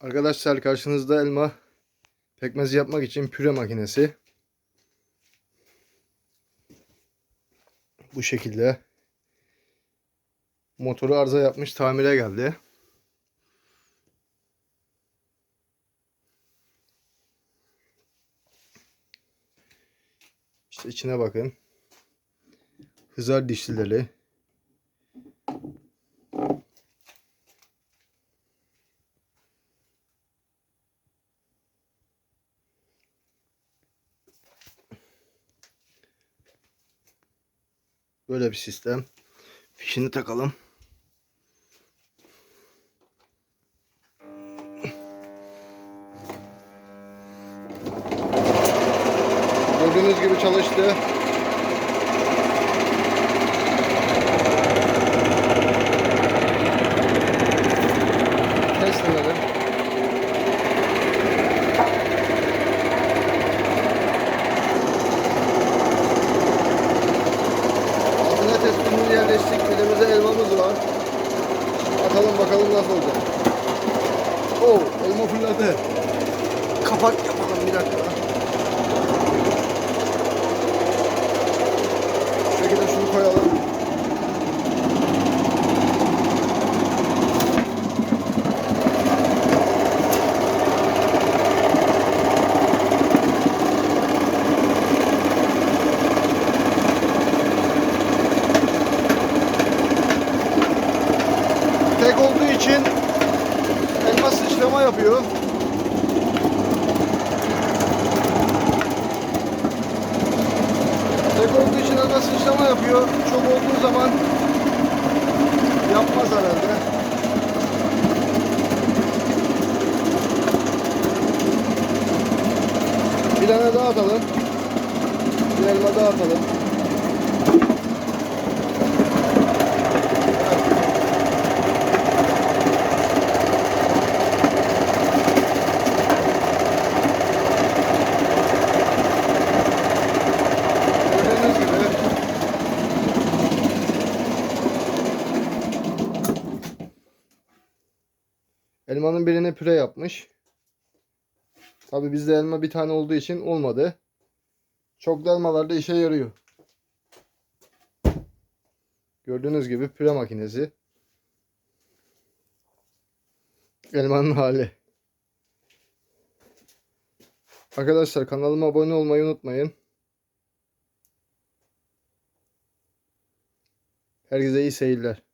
Arkadaşlar karşınızda elma pekmezi yapmak için püre makinesi. Bu şekilde. Motoru arıza yapmış tamire geldi. İşte içine bakın. Hızar dişlileri. Böyle bir sistem. Fişini takalım. Gördüğünüz gibi çalıştı. Yerleştik. Elimizde elmamız var. Atalım bakalım nasıl olacak. Oo, elma fırladı. Kapak yapalım bir dakika. Şu şekilde şunu koyalım. Tek olduğu için elma sıçrama yapıyor. Tek olduğu için elma sıçrama yapıyor. Çok olduğu zaman yapmaz herhalde. Bir tane daha atalım. Bir elma daha atalım. Gördüğünüz gibi elmanın birine püre yapmış. Tabi bizde elma bir tane olduğu için olmadı. Çoklu elmalarda işe yarıyor. Gördüğünüz gibi püre makinesi. Elmanın hali. Arkadaşlar kanalıma abone olmayı unutmayın. Herkese iyi seyirler.